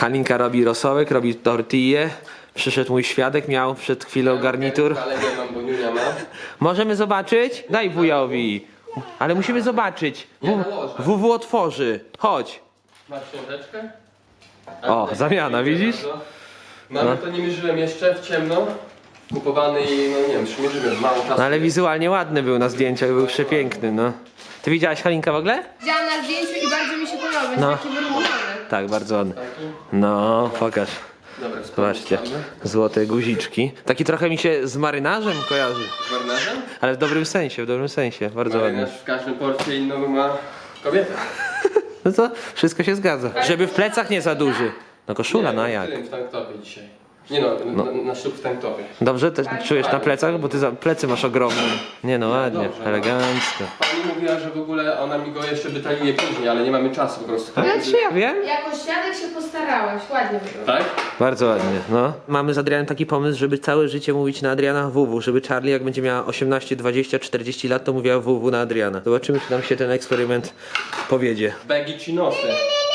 Halinka robi rosołek, robi tortillę. Przyszedł mój świadek, miał przed chwilą garnitur. Ale nie mam, bo Niunia ma. Możemy zobaczyć? Daj wujowi. Ale musimy zobaczyć. Ja nałożę. WW otworzy. Chodź. Masz książeczkę? O, zamiana, widzisz? No ale to nie mierzyłem jeszcze w ciemno. Kupowany i no nie wiem, czy mierzymy w mało czasu. No ale wizualnie ładny był na zdjęciach, był przepiękny, no. Ty widziałaś Halinka w ogóle? Widziałam na zdjęciu i bardzo mi się podoba, jest No. taki. Tak, bardzo ładny. No, pokaż. Zobaczcie. Złote guziczki. Taki trochę mi się z marynarzem kojarzy. Z marynarzem? Ale w dobrym sensie, w dobrym sensie. Bardzo ładny. Marynarz w każdym porcie inną ma kobietę. No to wszystko się zgadza. Żeby w plecach nie za duży. No koszula, no a w jak? tym, W tanktopie dzisiaj. Nie no, Na, na ślub w tanktopie. Dobrze, też czujesz na plecach? Bo ty za plecy masz ogromne. Nie no, ładnie, Dobrze, no. elegancko. Pani mówiła, że w ogóle ona mi go jeszcze detaliuje później, ale nie mamy czasu po prostu. Ale czy ja wiem? Jako świadek się postarałeś, ładnie wygląda. Tak? Bardzo ładnie, no. Mamy z Adrianem taki pomysł, żeby całe życie mówić na Adriana WW, żeby Charlie jak będzie miała 18, 20, 40 lat, to mówiła WW na Adriana. Zobaczymy, czy nam się ten eksperyment powiedzie. Begi czy nosy?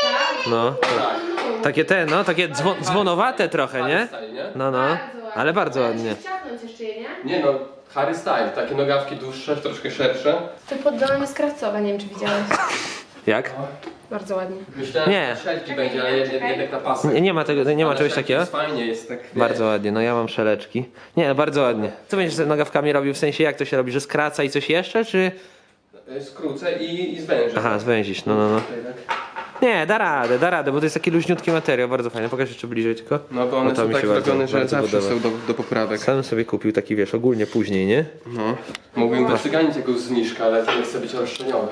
Tak? No, Tak. Takie te, no, takie dzwo, dzwonowate trochę, nie? Style, nie? No, no, ale bardzo ładnie. Jeszcze je, nie? Nie no, Harry Style, takie nogawki dłuższe, troszkę szersze. To pod domem jest Krawcowa, nie wiem czy widziałeś. Jak? Bardzo ładnie. Myślałem, Nie. że szelki będzie, ale jednak, jednak na pasek. Nie, nie ma tego, nie ma Ale czegoś szelki takiego? Jest fajnie, jest tak. Bardzo ładnie, no ja mam szeleczki. Nie, no bardzo ładnie. Co będziesz z nogawkami robił, w sensie jak to się robi, że skraca i coś jeszcze, czy... wiesz, Skrócę i, i zwężę. Aha, zwęzić, no, no, no. Tutaj, tak. Nie, da radę, da radę, bo to jest taki luźniutki materiał, bardzo fajny. Pokaż jeszcze bliżej tylko. No bo one to są tak zrobione, że zawsze podoba. są do, do poprawek. Sam sobie kupił taki, wiesz, ogólnie później, nie? No. Mógłbym wycyganić jakąś zniżkę, ale to nie chcę być roszczeniowy.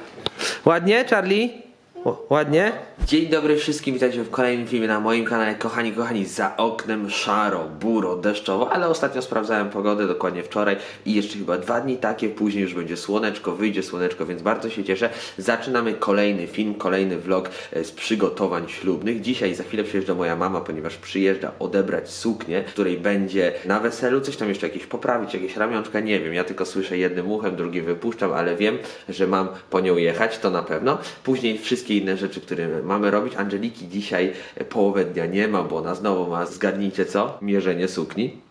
Ładnie, Charlie? O, ładnie? Dzień dobry wszystkim, witajcie w kolejnym filmie na moim kanale. Kochani, kochani, za oknem szaro, buro, deszczowo, ale ostatnio sprawdzałem pogodę, dokładnie wczoraj i jeszcze chyba dwa dni takie, później już będzie słoneczko, wyjdzie słoneczko, więc bardzo się cieszę. Zaczynamy kolejny film, kolejny vlog e, z przygotowań ślubnych. Dzisiaj za chwilę przyjeżdża moja mama, ponieważ przyjeżdża odebrać suknię, której będzie na weselu coś tam jeszcze jakieś poprawić, jakieś ramionczka, nie wiem. Ja tylko słyszę jednym uchem, drugim wypuszczam, ale wiem, że mam po nią jechać, to na pewno. Później wszystkie inne rzeczy, które mamy robić. Angeliki dzisiaj połowę dnia nie ma, bo ona znowu ma, zgadnijcie co? Mierzenie sukni.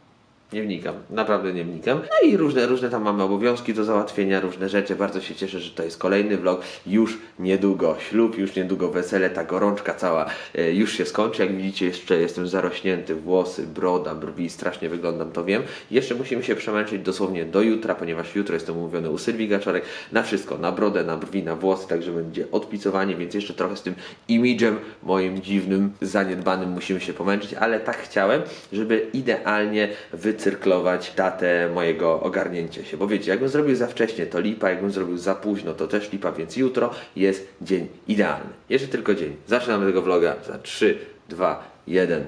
Nie wnikam, naprawdę nie wnikam. No i różne, różne tam mamy obowiązki do załatwienia, różne rzeczy. Bardzo się cieszę, że to jest kolejny vlog. Już niedługo ślub, już niedługo wesele, ta gorączka cała e, już się skończy. Jak widzicie, jeszcze jestem zarośnięty, włosy, broda, brwi, strasznie wyglądam, to wiem. Jeszcze musimy się przemęczyć dosłownie do jutra, ponieważ jutro jestem umówiony u Sylwii Gaczorek na wszystko, na brodę, na brwi, na włosy, także będzie odpicowanie, więc jeszcze trochę z tym imidżem moim dziwnym, zaniedbanym musimy się pomęczyć, ale tak chciałem, żeby idealnie wycyrklować datę mojego ogarnięcia się, bo wiecie, jakbym zrobił za wcześnie, to lipa, jakbym zrobił za późno, to też lipa, więc jutro jest dzień idealny. Jeszcze tylko dzień. Zaczynamy tego vloga za 3, 2, 1.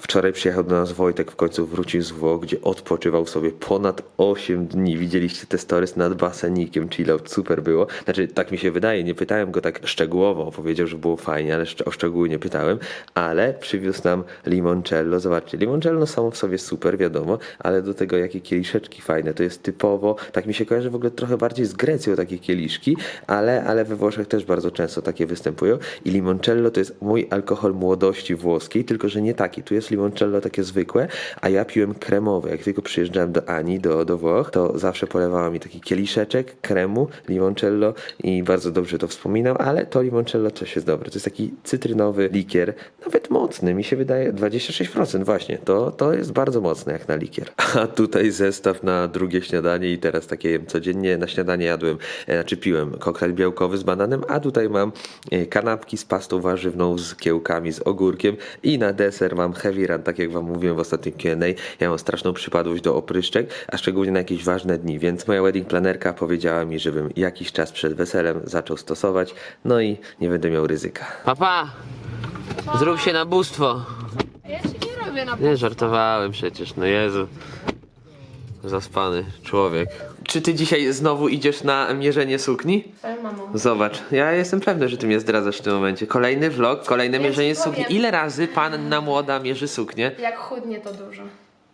Wczoraj przyjechał do nas Wojtek, w końcu wrócił z Włoch, gdzie odpoczywał sobie ponad 8 dni. Widzieliście te stories nad basenikiem, chillout, super było. Znaczy, tak mi się wydaje, nie pytałem go tak szczegółowo, powiedział, że było fajnie, ale o szczegóły nie pytałem, ale przywiózł nam limoncello. Zobaczcie, limoncello samo w sobie super, wiadomo, ale do tego jakie kieliszeczki fajne, to jest typowo, tak mi się kojarzy w ogóle trochę bardziej z Grecją takie kieliszki, ale, ale we Włoszech też bardzo często takie występują i limoncello to jest mój alkohol młodości włoskiej, tylko że nie taki. Tu jest limoncello takie zwykłe, a ja piłem kremowe. Jak tylko przyjeżdżałem do Ani, do, do Włoch, to zawsze polewała mi taki kieliszeczek kremu, limoncello i bardzo dobrze to wspominam, ale to limoncello też jest dobre. To jest taki cytrynowy likier, nawet mocny, mi się wydaje 26% właśnie. To, to jest bardzo mocne jak na likier. A tutaj zestaw na drugie śniadanie i teraz takie jem codziennie. Na śniadanie jadłem, e, znaczy piłem koktajl białkowy z bananem, a tutaj mam e, kanapki z pastą warzywną, z kiełkami, z ogórkiem i na deser mam heavy run, tak jak wam mówiłem w ostatnim Q&A. Ja mam straszną przypadłość do opryszczek, a szczególnie na jakieś ważne dni, więc moja wedding planerka powiedziała mi, żebym jakiś czas przed weselem zaczął stosować, no i nie będę miał ryzyka. Papa, zrób się na bóstwo. Ja się nie robię na Nie żartowałem przecież, no Jezu. Zaspany człowiek. Czy ty dzisiaj znowu idziesz na mierzenie sukni? Twoją mamą. Zobacz, ja jestem pewny, że ty mnie zdradzasz w tym momencie. Kolejny vlog, kolejne mierzenie ci powiem. sukni. Ile razy panna młoda mierzy suknię? Jak chudnie to dużo.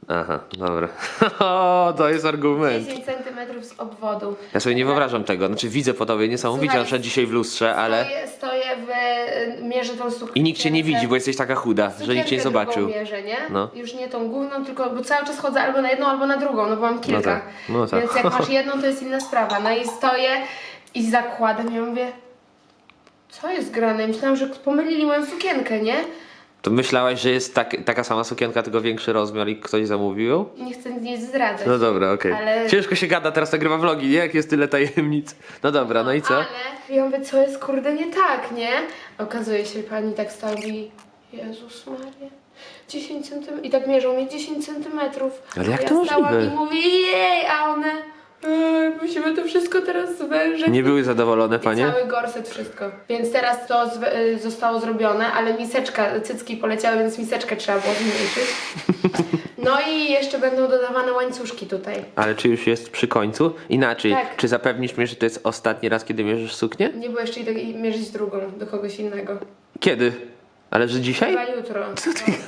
Aha, dobra. O, to jest argument. 10 cm z obwodu. Ja sobie nie wyobrażam tego. Znaczy widzę po tobie niesamowicie, Słuchaj, na przykład dzisiaj w lustrze, ale... Stoję, stoję w... mierzę tą sukienkę. I nikt cię nie widzi, bo jesteś taka chuda, że nikt cię nie zobaczył. Mierzę, nie? No. Już nie tą główną, tylko bo cały czas chodzę albo na jedną, albo na drugą, no bo mam kilka. tak, no tak. Więc jak masz jedną, to jest inna sprawa. No i stoję i zakładam, ja mówię, co jest grane? Myślałam, że pomylili moją sukienkę, nie? To myślałaś, że jest tak, taka sama sukienka, tylko większy rozmiar i ktoś zamówił ją? Nie chcę nic zdradzać. No dobra, okej. Ale- Ciężko się gada, teraz nagrywa vlogi, nie? Jak jest tyle tajemnic. No dobra, no i co? Ale ja mówię, co jest kurde nie tak, nie? Okazuje się, pani tak stoi, Jezus Maria, 10 cm i tak mierzą mnie 10 centymetrów. Ale jak ja to stałam możliwe? i mówię, jej, a one, "Ej, musimy to wszystko teraz zwężyć. Nie były zadowolone, I panie? Cały gorset, wszystko. Więc teraz to y, zostało zrobione, ale miseczka, cycki poleciały, więc miseczkę trzeba było zmniejszyć. No i jeszcze będą dodawane łańcuszki tutaj. Ale czy już jest przy końcu? Inaczej, Tak. czy zapewnisz mnie, że to jest ostatni raz, kiedy mierzysz suknię? Nie było jeszcze idę mierzyć drugą do kogoś innego. Kiedy? Ale że dzisiaj? Chyba jutro.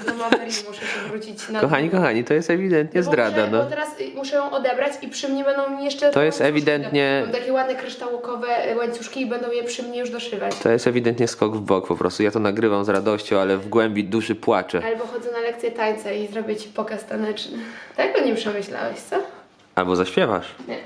Do, do Mamerii muszę się wrócić na Kochani, kochani, to jest ewidentnie No bo zdrada, muszę, no. Bo teraz muszę ją odebrać i przy mnie będą mi jeszcze... To jest ewidentnie- Mam takie ładne kryształokowe y, łańcuszki i będą je przy mnie już doszywać. To jest ewidentnie skok w bok po prostu. Ja to nagrywam z radością, ale w głębi duszy płaczę. Albo chodzę na lekcję tańca i zrobię ci pokaz taneczny. Tego nie przemyślałeś, co? Albo zaśpiewasz. Nie.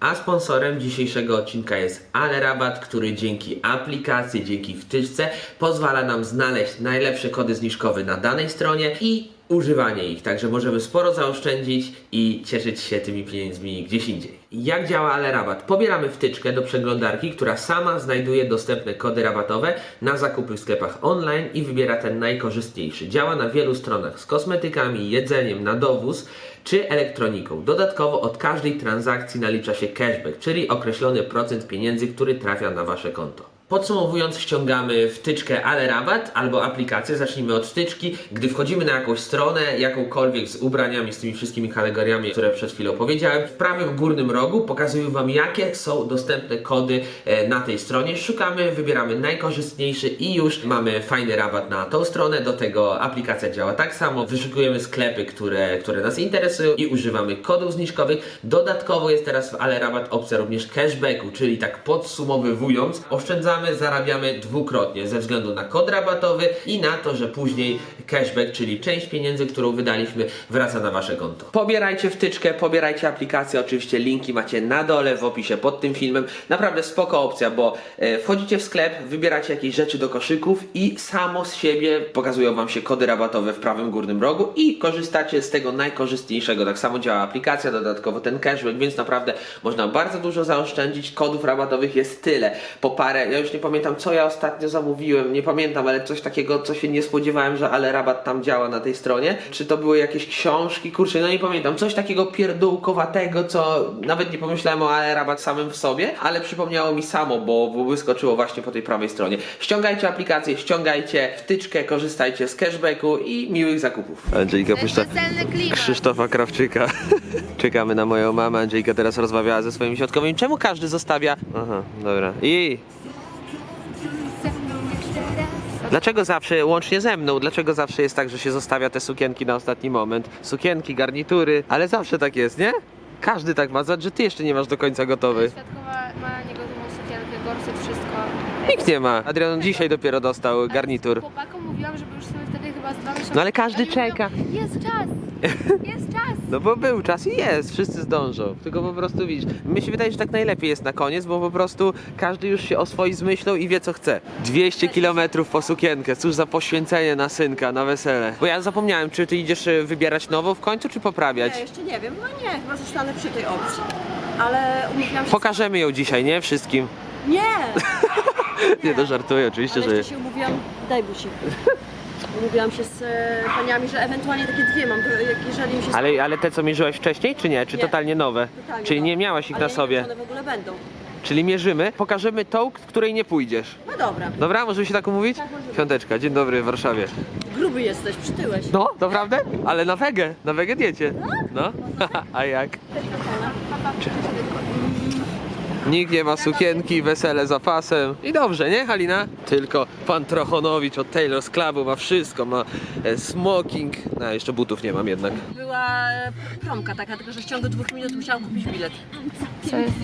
A sponsorem dzisiejszego odcinka jest Ale Rabat, który dzięki aplikacji, dzięki wtyczce pozwala nam znaleźć najlepsze kody zniżkowe na danej stronie i używanie ich. Także możemy sporo zaoszczędzić i cieszyć się tymi pieniędzmi gdzieś indziej. Jak działa Ale Rabat? Pobieramy wtyczkę do przeglądarki, która sama znajduje dostępne kody rabatowe na zakupy w sklepach online i wybiera ten najkorzystniejszy. Działa na wielu stronach z kosmetykami, jedzeniem, na dowóz czy elektroniką. Dodatkowo od każdej transakcji nalicza się cashback, czyli określony procent pieniędzy, który trafia na Wasze konto. Podsumowując, ściągamy wtyczkę Ale Rabat albo aplikację. Zacznijmy od wtyczki. Gdy wchodzimy na jakąś stronę, jakąkolwiek z ubraniami, z tymi wszystkimi kategoriami, które przed chwilą powiedziałem, w prawym górnym rogu pokazują Wam, jakie są dostępne kody e, na tej stronie. Szukamy, wybieramy najkorzystniejszy i już mamy fajny rabat na tą stronę. Do tego aplikacja działa tak samo. Wyszukujemy sklepy, które, które nas interesują i używamy kodów zniżkowych. Dodatkowo jest teraz w Ale Rabat opcja również cashbacku, czyli tak podsumowywując, oszczędzamy, zarabiamy dwukrotnie ze względu na kod rabatowy i na to, że później cashback, czyli część pieniędzy, którą wydaliśmy, wraca na Wasze konto. Pobierajcie wtyczkę, pobierajcie aplikację, oczywiście linki macie na dole w opisie pod tym filmem. Naprawdę spoko opcja, bo e, wchodzicie w sklep, wybieracie jakieś rzeczy do koszyków i samo z siebie pokazują Wam się kody rabatowe w prawym górnym rogu i korzystacie z tego najkorzystniejszego. Tak samo działa aplikacja, dodatkowo ten cashback, więc naprawdę można bardzo dużo zaoszczędzić. Kodów rabatowych jest tyle. Po parę, ja już nie pamiętam co ja ostatnio zamówiłem, nie pamiętam, ale coś takiego, co się nie spodziewałem, że ale rabat tam działa na tej stronie. Czy to były jakieś książki, kurczę, no nie pamiętam. Coś takiego pierdółkowatego, co nawet nie pomyślałem o ale rabat samym w sobie, ale przypomniało mi samo, bo, bo wyskoczyło właśnie po tej prawej stronie. Ściągajcie aplikację, ściągajcie wtyczkę, korzystajcie z cashbacku i miłych zakupów. Andrzejka puszcza. Krzysztofa Krawczyka. Czekamy na moją mamę. Andrzejka teraz rozmawiała ze swoimi środkowymi. Czemu każdy zostawia? Aha, dobra. I Dlaczego zawsze, łącznie ze mną, dlaczego zawsze jest tak, że się zostawia te sukienki na ostatni moment? Sukienki, garnitury, ale zawsze tak jest, nie? Każdy tak ma, zobacz, że ty jeszcze nie masz do końca gotowy. Świadkowa ma niegotową sukienkę, gorset, wszystko. Nikt nie ma. Adrian dzisiaj dopiero dostał garnitur. Chłopakom mówiłam, żeby już sobie dwa miesiące... No ale każdy Oni czeka. Mówią, jest czas, jest czas. No bo był czas i jest, wszyscy zdążą. Tylko po prostu widzisz, mi się wydaje, że tak najlepiej jest na koniec, bo po prostu każdy już się oswoi z myślą i wie co chce. 200 km po sukienkę, cóż za poświęcenie na synka, na wesele. Bo ja zapomniałem, czy ty idziesz e, wybierać nową w końcu, czy poprawiać? Nie, jeszcze nie wiem, no nie, chyba zostanę przy tej opcji. Ale umówiłam się... Pokażemy ją dzisiaj, nie? Wszystkim. Nie! Nie, to żartuję, oczywiście, Ale że... jeszcze się umówiłam... Daj busik. Umówiłam się z e, paniami, że ewentualnie takie dwie mam, jak jeżeli mi się... Ale, ale te, co mierzyłeś wcześniej, czy nie? Czy Nie. totalnie nowe? Totalnie Czyli nie nowe. miałaś ich Ale na ja sobie? Nie wiem, czy one w ogóle będą. Czyli mierzymy, pokażemy tą, w której nie pójdziesz. No dobra. Dobra, możemy się tak umówić? Tak, możemy. Piąteczka, dzień dobry w Warszawie. Gruby jesteś, przytyłeś. No, to prawda? Ale na wegę, na wegę diecie. No, a jak? Czy- Nikt nie ma sukienki, wesele za pasem. I dobrze, nie Halina? Tylko pan Trochonowicz od Taylor's Clubu ma wszystko. Ma e, smoking. No, jeszcze butów nie mam jednak. Była e, promka taka, tylko że w ciągu dwóch minut musiałam kupić bilet. Co jest?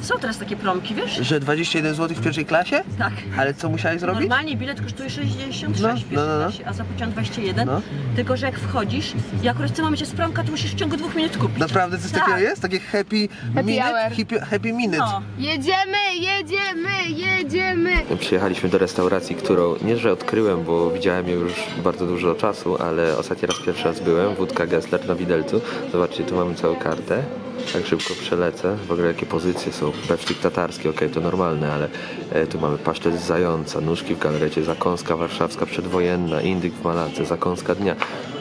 Są teraz takie promki, wiesz? Że 21 zł w pierwszej klasie? Tak. Ale co musiałeś zrobić? Normalnie bilet kosztuje 66 No, w pierwszej no, no, no. klasie, a zapłaciłam 21. No. Tylko, że jak wchodzisz i akurat w tym momencie jest promka, to musisz w ciągu dwóch minut kupić. Naprawdę coś Tak. takiego jest? Takie happy, Happy minute? hour. Happy, happy minute. No. Jedziemy, jedziemy, jedziemy! Przyjechaliśmy do restauracji, którą nie, że odkryłem, bo widziałem ją już bardzo dużo czasu, ale ostatni raz pierwszy raz byłem, wódka Gessler na widelcu. Zobaczcie, tu mamy całą kartę. Tak szybko przelecę. W ogóle jakie pozycje są. Bewsztyk tatarski, okej, to normalne, ale e, tu mamy pasztet z zająca, nóżki w galarecie, zakąska warszawska przedwojenna, indyk w malace, zakąska dnia.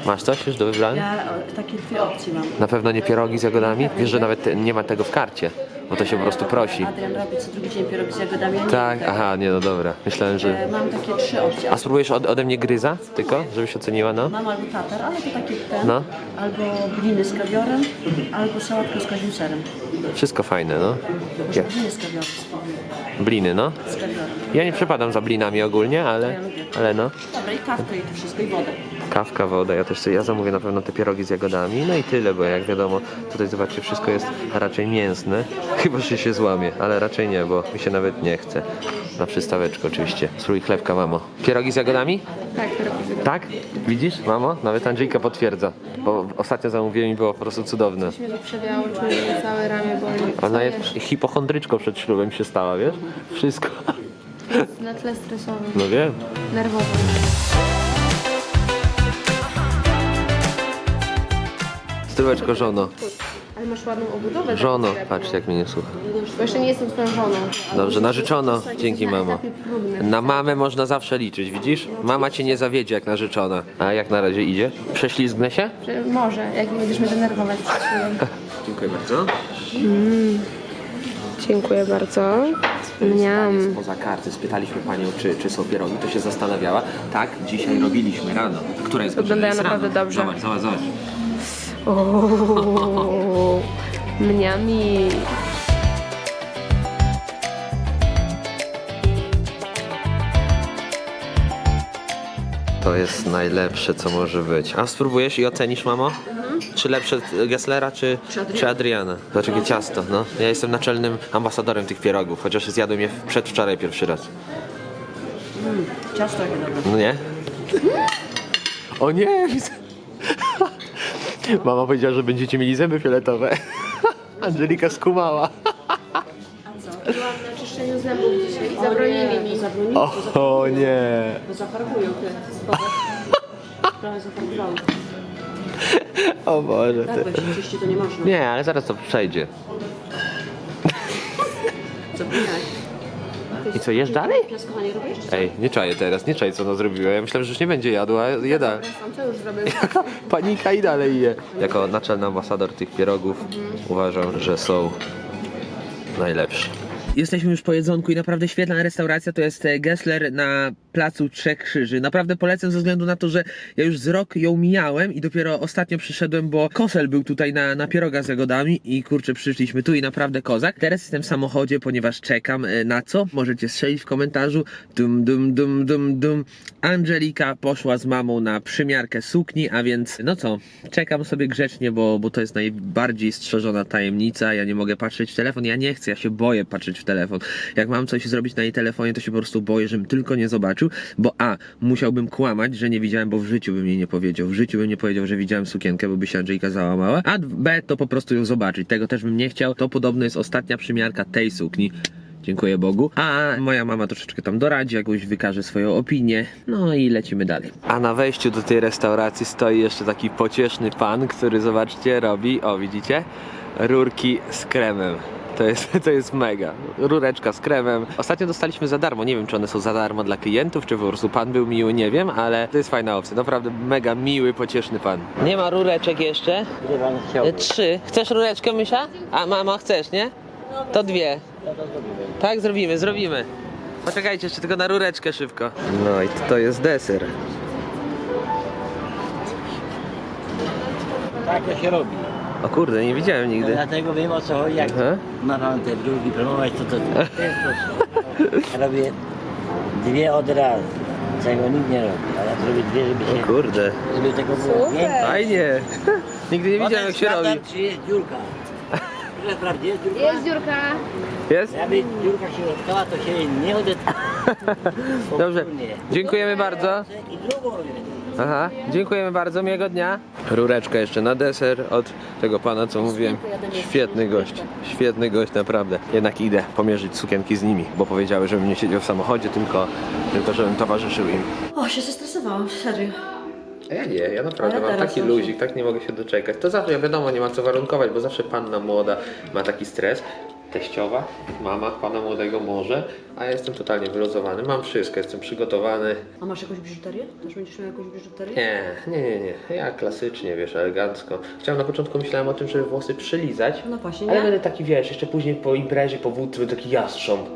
Masz coś już do wybrania? Ja o, takie dwie opcje mam. Na pewno nie pierogi z jagodami? Wiesz, że nawet nie ma tego w karcie, bo to się po prostu prosi. Adrian robi co drugi dzień pierogi z jagodami, ja nie Tak, aha, nie no dobra. Myślałem, że... E, Mam takie trzy opcje. A spróbujesz od, ode mnie gryza tylko, żebyś oceniła, no? Mam albo tatar, ale to takie ten, No. albo bliny z kawiorem, albo sałatkę z kozim serem. Wszystko fajne, no. Może Ja. bliny z kawiorem spróbuję. Bliny, no. Z kawiorem. Ja nie przepadam za blinami ogólnie, ale, ale no. Dobra, i kawkę i to wszystko, i wodę. Kawka, woda, ja też sobie, ja zamówię na pewno te pierogi z jagodami, no i tyle, bo jak wiadomo, tutaj zobaczcie, wszystko jest raczej mięsne, chyba, że się złamie, ale raczej nie, bo mi się nawet nie chce. Na przystaweczkę oczywiście. Strój chlebka, mamo. Pierogi z jagodami? Tak, robię Tak? Widzisz, mamo? Nawet Andrzejka potwierdza, bo ostatnio zamówiłem i było po prostu cudowne. Mnie to przewiało, czuję, całe ramię boli. Ona jest hipochondryczką przed ślubem się stała, wiesz? Wszystko. Na tle stresowym, No wiem. nerwowym. Styleczko żono. Ale masz ładną obudowę. Żono, taką srebrną. patrz jak mnie nie słucha. Bo jeszcze nie jestem twoją żoną. Dobrze, narzeczono. Dzięki mamo. Na mamę można zawsze liczyć, widzisz? Mama cię nie zawiedzie jak narzeczona. A jak na razie idzie? Prześlizgnę się? Że Może, jak nie będziesz mnie denerwować. Dziękuję bardzo. Dziękuję bardzo. Mniam. Poza karty spytaliśmy panią, czy, czy są pierogi, to się zastanawiała. Tak, dzisiaj robiliśmy rano. Która jest godzina? Wyglądają Jest naprawdę rano. dobrze. Zobacz, zobacz, zobacz. Ooo, mniami. To jest najlepsze, co może być. A spróbujesz i ocenisz, mamo? Czy lepsze Gesslera, czy, Czy Adriana? czy Adriana? Zobacz, jakie ciasto, no. Ja jestem naczelnym ambasadorem tych pierogów, chociaż zjadłem je przedwczoraj pierwszy raz. Ciasto jakie dobre. No nie? O nie! Mama powiedziała, że będziecie mieli zęby fioletowe. Angelika skumała. Byłam na czyszczeniu zębów dzisiaj i zabronili mi. Zabronili, O, o nie! bo zafarbują te. Prawie zafarbowały. O Boże, Tak, ty. bo jak się czyści, to nie można. Nie, ale zaraz to przejdzie. Co binać? I co, jesz dalej? Piaskowanie robisz? Ej, nie czaję teraz, nie czaję co ona zrobiła. Ja myślałem, że już nie będzie jadła, jeda. Co już? Panika i dalej je. Jako naczelny ambasador tych pierogów uważam, że są najlepsze. Jesteśmy już po jedzonku i naprawdę świetna restauracja to jest e, Gessler na placu Trzech Krzyży. Naprawdę polecam ze względu na to, że ja już z rok ją mijałem i dopiero ostatnio przyszedłem, bo Kosel był tutaj na, na pieroga z jagodami i kurczę przyszliśmy tu i naprawdę kozak. Teraz jestem w samochodzie, ponieważ czekam e, na co? Możecie strzelić w komentarzu. Dum dum dum dum dum. Angelika poszła z mamą na przymiarkę sukni, a więc no co, czekam sobie grzecznie, bo, bo to jest najbardziej strzeżona tajemnica. Ja nie mogę patrzeć w telefon, ja nie chcę, ja się boję patrzeć w telefon. Jak mam coś zrobić na jej telefonie, to się po prostu boję, żebym tylko nie zobaczył, bo a, musiałbym kłamać, że nie widziałem, bo w życiu bym jej nie powiedział. W życiu bym nie powiedział, że widziałem sukienkę, bo by się Angelika załamała. A b, to po prostu ją zobaczyć. Tego też bym nie chciał. To podobno jest ostatnia przymiarka tej sukni. Dziękuję Bogu. A moja mama troszeczkę tam doradzi, jakoś wykaże swoją opinię. No i lecimy dalej. A na wejściu do tej restauracji stoi jeszcze taki pocieszny pan, który zobaczcie robi, o widzicie, rurki z kremem. To jest, to jest mega. Rureczka z kremem. Ostatnio dostaliśmy za darmo. Nie wiem, czy one są za darmo dla klientów, czy po prostu pan był miły, nie wiem, ale to jest fajna opcja. Naprawdę mega miły, pocieszny pan. Nie ma rureczek jeszcze? E, Trzy. Chcesz rureczkę, Mysia? A mama, chcesz, nie? To dwie. Tak, zrobimy, zrobimy. Poczekajcie jeszcze tylko na rureczkę szybko. No i to jest deser. Tak to się robi. O kurde, nie widziałem nigdy. Dlatego wiem o co chodzi, jak Aha. ma pan te drugi promować, to to. Robię dwie od razu, czego nikt nie robi, ale robię dwie, żeby się, Kurde, żeby tego było więcej. fajnie. Nigdy nie widziałem jak się robi. czy jest dziurka. Sprawdzić, jest dziurka? Jest dziurka. Jest? Jakby dziurka się dotkała, to się nie odetnie. Dobrze. Dziękujemy bardzo. I drugą. Aha, dziękujemy bardzo, miłego dnia. Rureczka jeszcze na deser od tego pana, co mówiłem. Świetny gość, świetny gość, naprawdę. Jednak idę pomierzyć sukienki z nimi, bo powiedziały, żebym nie siedział w samochodzie, tylko, tylko żebym towarzyszył im. O, się zestresowałam, serio. A Ja nie, ja naprawdę ja mam taki już. luzik, tak nie mogę się doczekać. To zawsze, ja wiadomo, nie ma co warunkować, bo zawsze panna młoda ma taki stres. Teściowa, mama pana młodego może, a ja jestem totalnie wyluzowany. Mam wszystko, jestem przygotowany. A masz jakąś biżuterię? Też będziesz miał jakąś biżuterię? Nie, nie, nie, nie. Ja klasycznie, wiesz, elegancko. Chciałem na początku myślałem o tym, żeby włosy przylizać. No właśnie, Ale nie? będę taki, wiesz, jeszcze później po imprezie, po wódce, będę taki jastrząb.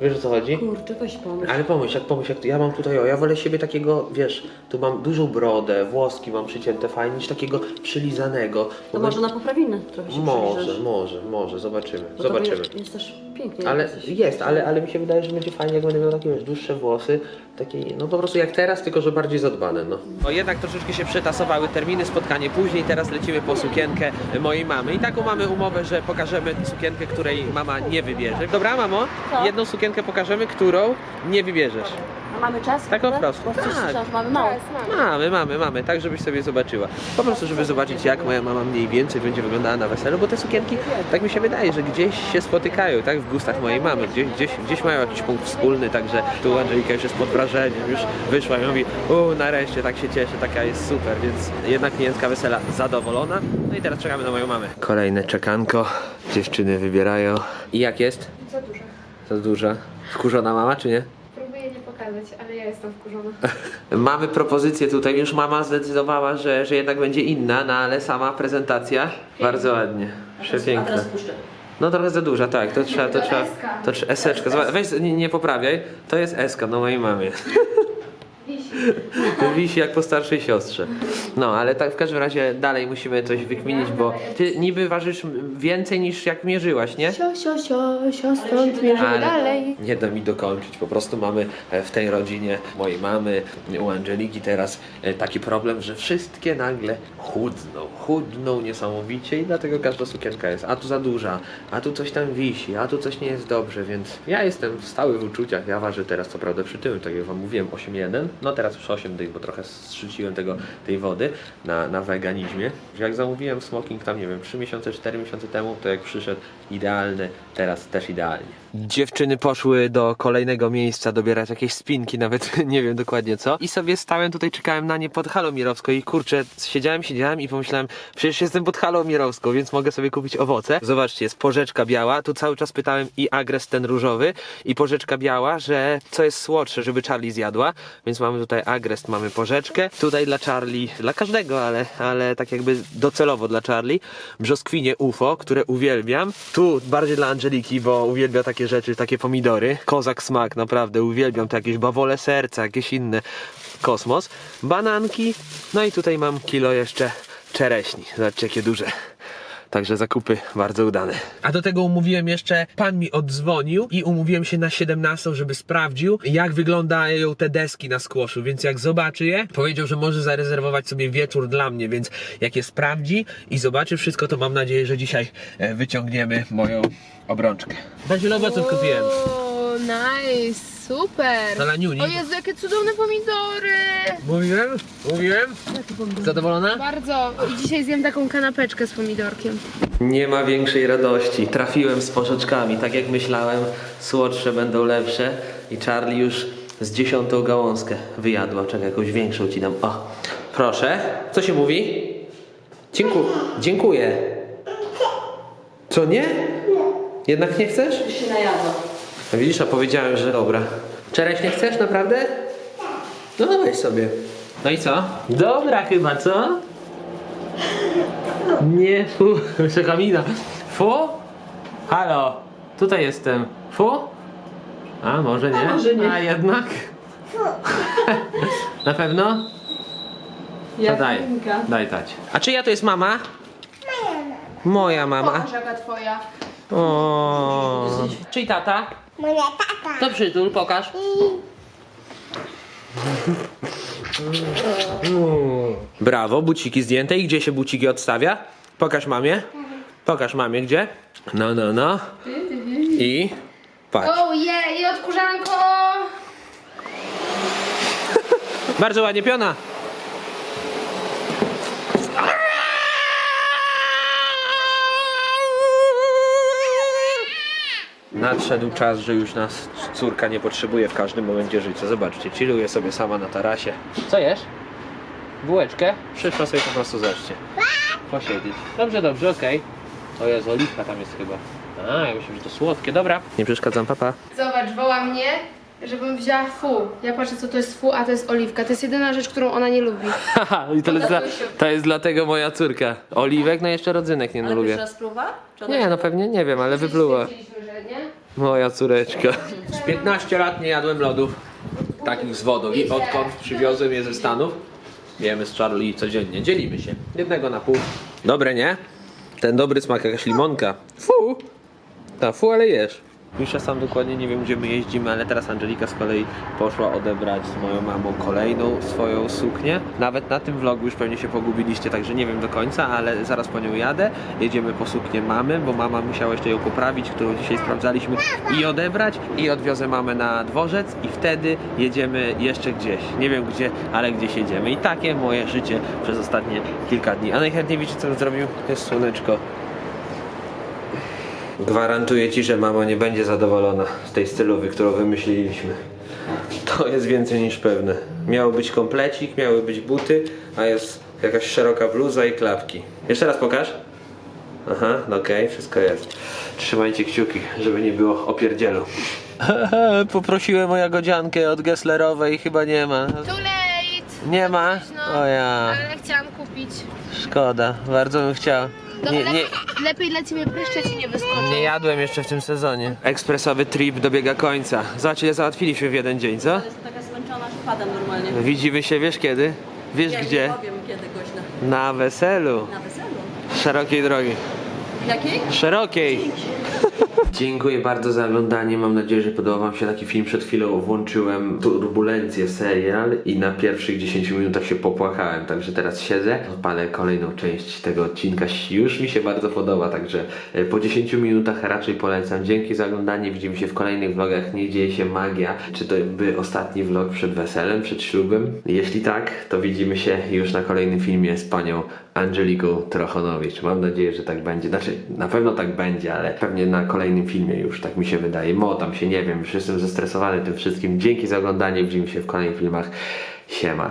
Wiesz o co chodzi? Kurczę, weź pomyśl. Ale pomyśl, jak pomyśl, jak ja mam tutaj, o, ja wolę siebie takiego, wiesz, tu mam dużą brodę, włoski mam przycięte fajnie, niż takiego przylizanego. To Bo może na poprawinę trochę się Może, może, może, zobaczymy, Bo to zobaczymy. Jest, jest też pięknie. Ale jest, ale, ale mi się wydaje, że będzie fajnie, jak będę miał takie wiesz, dłuższe włosy, takie, no po prostu jak teraz, tylko że bardziej zadbane, no. No jednak troszeczkę się przetasowały terminy, spotkanie później, teraz lecimy po sukienkę mojej mamy i taką mamy umowę, że pokażemy sukienkę, której mama nie wybierze. Dobra, mamo? Jedną sukienkę pokażemy, którą nie wybierzesz. A mamy czas? Tak po prostu. Bo Tak. czas mamy mało. Mamy, mamy, mamy, tak żebyś sobie zobaczyła. Po prostu, żeby zobaczyć jak moja mama mniej więcej będzie wyglądała na weselu, bo te sukienki, tak mi się wydaje, że gdzieś się spotykają, tak, w gustach mojej mamy, gdzieś, gdzieś, gdzieś mają jakiś punkt wspólny, także tu Angelika już jest pod wrażeniem, już wyszła i mówi, u, nareszcie, tak się cieszę, taka jest super, więc jedna klientka wesela zadowolona. No i teraz czekamy na moją mamę. Kolejne czekanko, dziewczyny wybierają. I jak jest? Za dużo. Za duża. Wkurzona mama, czy nie? Pokazać, ale ja jestem wkurzona. Mamy propozycję tutaj, już mama zdecydowała, że, że jednak będzie inna, no ale sama prezentacja bardzo ładnie. A Przepiękna. teraz puszczę. No trochę za duża, tak, to trzeba, to trzeba, to trzeba, eseczka, weź, nie, nie poprawiaj, to jest eska, no mojej mamie. Wisi. Wisi jak po starszej siostrze. No, ale tak w każdym razie dalej musimy coś wykminić, bo ty niby ważysz więcej niż jak mierzyłaś, nie? Sio, sio, sio, sio, stąd mierzymy dalej. nie da mi dokończyć. Po prostu mamy e, w tej rodzinie mojej mamy, u Angeliki teraz e, taki problem, że wszystkie nagle chudną, chudną niesamowicie i dlatego każda sukienka jest a tu za duża, a tu coś tam wisi, a tu coś nie jest dobrze, więc ja jestem stały w uczuciach. Ja ważę teraz co prawda przy tym, tak jak wam mówiłem 8,1, no teraz już 8 dych, bo trochę zrzuciłem tego, tej wody na, na weganizmie. Jak zamówiłem smoking tam, nie wiem, 3 miesiące, 4 miesiące temu, to jak przyszedł idealny, teraz też idealnie. Dziewczyny poszły do kolejnego miejsca dobierać jakieś spinki, nawet nie wiem dokładnie co. I sobie stałem tutaj, czekałem na nie pod halą mirowską i kurczę, siedziałem, siedziałem i pomyślałem, przecież jestem pod halą mirowską, więc mogę sobie kupić owoce. Zobaczcie, jest porzeczka biała, tu cały czas pytałem i agres ten różowy i porzeczka biała, że co jest słodsze, żeby Charlie zjadła, więc mamy tutaj agres, mamy porzeczkę, tutaj dla Charlie, dla każdego, ale, ale tak jakby docelowo dla Charlie, brzoskwinie UFO, które uwielbiam, tu bardziej dla Angeliki, bo uwielbia takie rzeczy, takie pomidory, kozak smak, naprawdę, uwielbiam to jakieś bawole serca, jakieś inne, kosmos, bananki, no i tutaj mam kilo jeszcze czereśni, zobaczcie jakie duże. Także zakupy bardzo udane. A do tego umówiłem jeszcze, pan mi oddzwonił i umówiłem się na 17, żeby sprawdził, jak wyglądają te deski na skłoszu, więc jak zobaczy je, powiedział, że może zarezerwować sobie wieczór dla mnie, więc jak je sprawdzi i zobaczy wszystko, to mam nadzieję, że dzisiaj e, wyciągniemy moją obrączkę. Będzie owoców kupiłem. O, nice, super. Na laniuni. O Jezu, jakie cudowne pomidory. Mówiłem? Mówiłem? Zadowolona? Bardzo. I dzisiaj zjem taką kanapeczkę z pomidorkiem. Nie ma większej radości. Trafiłem z porzeczkami, tak jak myślałem. Słodsze będą lepsze. I Charlie już z dziesiątą gałązkę wyjadła. Czekaj, jakąś większą ci dam. O, proszę. Co się mówi? Dziękuję. Dziękuję. Co nie? Jednak nie chcesz? Już się najadła. No Widzisz, a powiedziałem, że dobra. Czereś nie chcesz, naprawdę? No dawaj sobie. No i co? Dobra chyba, co? Nie, fu, Kamila. Fu? Halo, tutaj jestem. Fu? A, może nie? może nie. A jednak? Na pewno? To daj, daj dać. A czyja to jest mama? Moja mama. Pokaż jaka twoja. O. Czyli tata? Moja tata. To przytul, pokaż. Brawo, buciki zdjęte. I gdzie się buciki odstawia? Pokaż mamie. Pokaż mamie, gdzie? No, no, no. I patrz. Ojej, odkurzanko! Bardzo ładnie piona. Nadszedł czas, że już nas córka nie potrzebuje w każdym momencie życia. Zobaczcie, chilluje sobie sama na tarasie. Co jesz? Bułeczkę? Przyszła sobie po prostu zacznie. Posiedzieć. Dobrze, dobrze, okej. O Jezu, oliwka tam jest chyba. A, ja myślę, że to słodkie. Dobra. Nie przeszkadzam, papa. Zobacz, woła mnie, żebym wzięła fu. Ja patrzę co to jest fu, a to jest oliwka. To jest jedyna rzecz, którą ona nie lubi. Haha, i to jest, dla, to jest dlatego moja córka. Oliwek, no jeszcze rodzynek nie Ale lubię. próba? Czy ona Nie, się- no pewnie nie wiem, ale wypluła. Że nie. Moja córeczka. Z 15 lat nie jadłem lodów. Takich z wodą. I odkąd przywiozłem je ze Stanów, jemy z Charlie codziennie. Dzielimy się. Jednego na pół. Dobre, nie? Ten dobry smak, jakaś limonka. Fu! Ta, fu, ale jesz. Już ja sam dokładnie nie wiem, gdzie my jeździmy, ale teraz Angelika z kolei poszła odebrać z moją mamą kolejną swoją suknię. Nawet na tym vlogu już pewnie się pogubiliście, także nie wiem do końca, ale zaraz po nią jadę. Jedziemy po suknię mamy, bo mama musiała jeszcze ją poprawić, którą dzisiaj sprawdzaliśmy i odebrać. I odwiozę mamę na dworzec i wtedy jedziemy jeszcze gdzieś. Nie wiem gdzie, ale gdzieś jedziemy. I takie moje życie przez ostatnie kilka dni. A najchętniej wiecie co zrobił? Jest słoneczko. Gwarantuję ci, że mama nie będzie zadowolona z tej stylowy, którą wymyśliliśmy. To jest więcej niż pewne. Miał być komplecik, miały być buty, a jest jakaś szeroka bluza i klapki. Jeszcze raz pokaż. Aha, no okej, wszystko jest. Trzymajcie kciuki, żeby nie było opierdzielu. Poprosiłem o jagodziankę od Gesslerowej, chyba nie ma. Too late! Nie ma? Późno, O ja, Ale chciałam kupić. szkoda, bardzo bym chciał. Nie, lepiej, nie, lepiej dla ciebie pryszcze ci nie wyskoczy. Nie jadłem jeszcze w tym sezonie. Ekspresowy trip dobiega końca. Zobacz ile załatwiliśmy w jeden dzień, co? Jestem taka zmęczona, że padam normalnie. Widzimy się, wiesz kiedy? Wiesz Nie, gdzie? Nie powiem kiedy gośno. Na weselu. Na weselu. Szerokiej drogi. Jakiej? Szerokiej. Dziękuję bardzo za oglądanie. Mam nadzieję, że podobał Wam się taki film. Przed chwilą włączyłem Turbulencję serial i na pierwszych 10 minutach się popłakałem. Także teraz siedzę, odpalę kolejną część tego odcinka. Już mi się bardzo podoba, także e, po 10 minutach raczej polecam. Dzięki za oglądanie. Widzimy się w kolejnych vlogach. Nie dzieje się magia. Czy to by ostatni vlog przed weselem, przed ślubem? Jeśli tak, to widzimy się już na kolejnym filmie z panią Angeliką Trochonowicz. Mam nadzieję, że tak będzie. Znaczy, na pewno tak będzie, ale pewnie na kolejnym filmie już, tak mi się wydaje. Motam się, nie wiem, już jestem zestresowany tym wszystkim. Dzięki za oglądanie, widzimy się w kolejnych filmach. Siema.